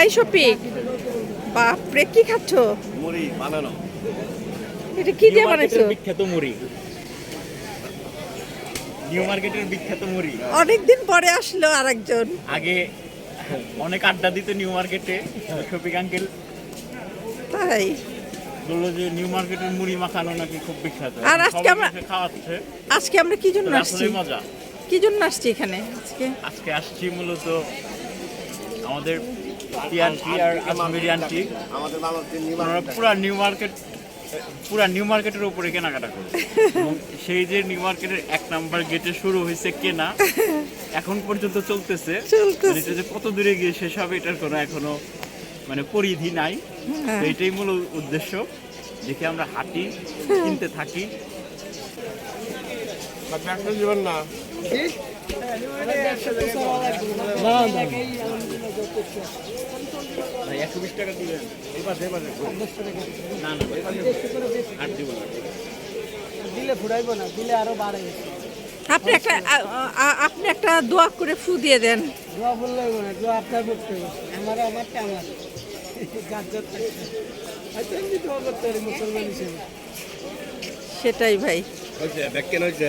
এই শফিক বাপরে কি খাচ্ছ? মুড়ি বানানো। এটা কি দিয়ে নিউ বানাইছো? মার্কেটের বিখ্যাত মুড়ি। নিউ মার্কেটের বিখ্যাত মুড়ি। অনেকদিন পরে আসলো আরেকজন। আগে অনেক আড্ডা দিত নিউ মার্কেটে শফিক আঙ্কেল। তাই? বলল যে নিউ মার্কেটের মুড়ি মাখানো নাকি খুব বিখ্যাত। আর আজকে আমরা- খাওয়াচ্ছে। আজকে আমরা কি জন্য আসছি? মজা। কি জন্য আসছি এখানে আজকে? আজকে আসছি মূলত আমাদের টিআরটি আর আজমেরি আন্টি আমাদের পুরা নিউ মার্কেট পুরা নিউ মার্কেটের উপরে কেনাকাটা করে এবং সেই যে নিউ মার্কেটের এক নাম্বার গেটে শুরু হয়েছে কেনা এখন পর্যন্ত চলতেছে। এটা যে কত দূরে গিয়ে শেষ হবে এটার কোনো এখনও মানে পরিধি নাই। হ্যাঁ। এটাই মূল উদ্দেশ্য দেখে আমরা হাঁটি কিনতে থাকি। না ভাই একশো বিশ টাকা দিবেন। না না আর দিব না। দিলে ফুরাইবো না দিলে আরও বাড়ে। আপনি একটা আপনি একটা দোয়া করে ফু দিয়ে দেন। দোয়া বললে না দোয়া আপনার করতে হবে। আমার আমারটা আমার গাজ্জার থাকছে হয়তো এমনি দোয়া করতে পারি মুসলমান হিসেবে। সেটাই ভাই। হয়েছে?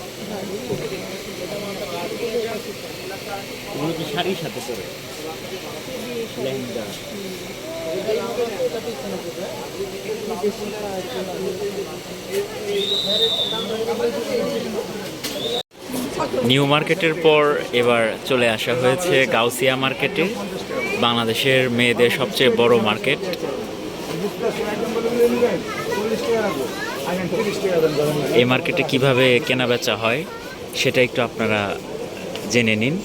শাড়ির সাথে করে। নিউ মার্কেটের পর এবার চলে আসা হয়েছে গাউসিয়া মার্কেটে বাংলাদেশের মেয়েদের সবচেয়ে বড় মার্কেট এই মার্কেটে কীভাবে কেনাবেচা হয় সেটা একটু আপনারা জেনে নিন।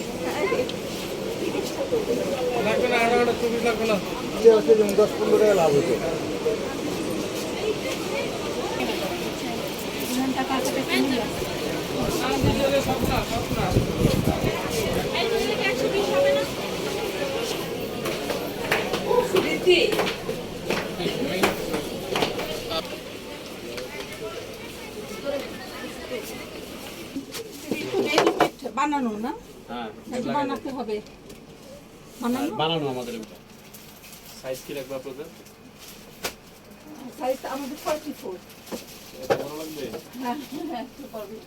বানানো না? এই যে বানাতে হবে? বানানো? বানানো আমাদের সাইজ কি লাগবে আপনাদের? সাইজ আমাদের ফর্টি ফোর এটা বড় লাগবে? হ্যাঁ হ্যাঁ একটু করবে।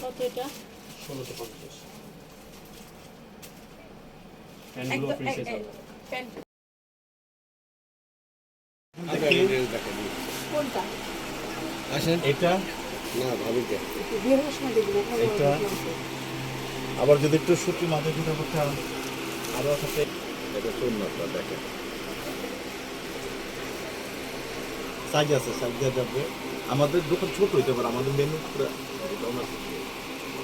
কত এটা? ষোলোশো পঞ্চাশ। একদম এ- এ- প্যান্ট কোনটা? আসেন। এটা না ভাবিকে এটা আবার যদি একটু সুতি মাথা পিঠা করতে হয়। আরও সাথে এটা দেখেন। সাইজ আছে সাইজ দেওয়া যাবে। আমাদের দোকান ছোট হইতে পারে আমাদের মেনু পুরো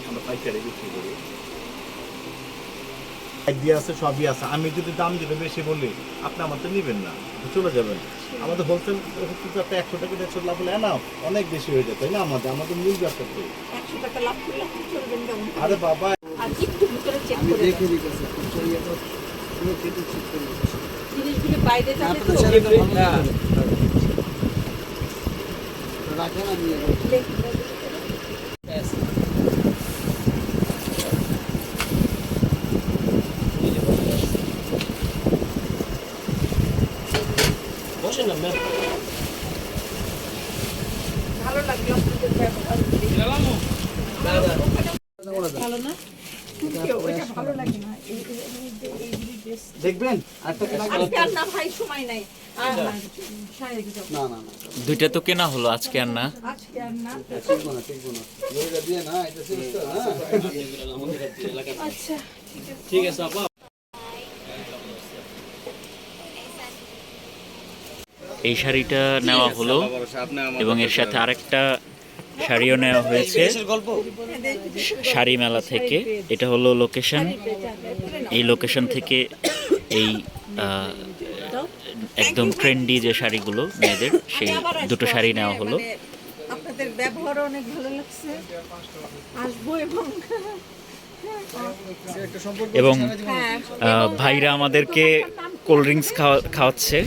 আমরা পাইকারি বিক্রি করি। আইডিয়া আছে সবই আছে। আমি যদি দাম যেটা বেশি বলি আপনি আমার তো নেবেন না চলে যাবেন। আমাদের হোলসেল একটা একশো টাকা দেড়শো লাভ হলে না অনেক বেশি হয়ে যায় তাই না আমাদের? আমাদের মূল ব্যবসাতে একশো টাকা লাভ করলে আপনি চলবেন কেমন আরে বাবা। বাইরে যাবে তো? রাখেন আমি ভালো লাগল আপনাদের ব্যবহার ভালো না কেউ ওইটা ভালো লাগে না এই- এই- এই- এই- এই dress দেখবেন আরেকটা কেনা গেল আজকে আর না যাও। না না না দুইটা তো কেনা হলো আজকে আর না। আজকে আর না টিকবো না টিকবো না লইটা দিয়ে না এটা শেষ তো হ্যাঁ আচ্ছা এই শাড়িটা নেওয়া হলো এবং এর সাথে আরেকটা শাড়িও নেওয়া হয়েছে শাড়ি মেলা থেকে। এটা হলো লোকেশন এই লোকেশন থেকে এই একদম ট্রেন্ডি যে শাড়িগুলো মেয়েদের, সেই দুটো শাড়ি নেওয়া হলো। আপনাদের ব্যবহার অনেক ভালো লাগছে। আসব এবং এবং ভাইরা আমাদেরকে কোল্ড ড্রিঙ্কস খাওয়া খাওয়াচ্ছে।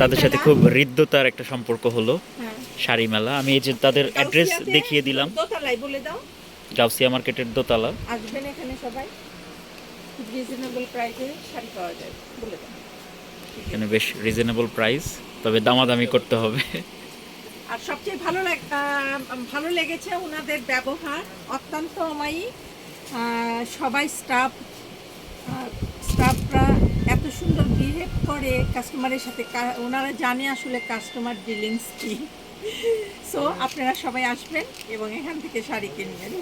তাদের সাথে খুব হৃদ্যতার একটা সম্পর্ক হলো শাড়ি মেলা। আমি এই যে তাদের অ্যাড্রেস দেখিয়ে দিলাম। দোতলায় বলে দাও। গাউসিয়া মার্কেটের দোতলা। আসবেন এখানে সবাই। রিজনেবল প্রাইসে শাড়ি পাওয়া যায় বলে দাও। এখানে বেশ রিজনেবল প্রাইস তবে দামাদামি করতে হবে। আর সবচেয়ে ভালো ভালো লেগেছে ওনাদের ব্যবহার। অত্যন্ত অমায়ী আহ, সবাই স্টাফ স্টাফরা এত সুন্দর বিহেভ করে কাস্টমারের সাথে। ওনারা জানে আসলে কাস্টমার ডিলিংস কি। সো আপনারা সবাই আসবেন এবং এখান থেকে শাড়ি কিনবেন।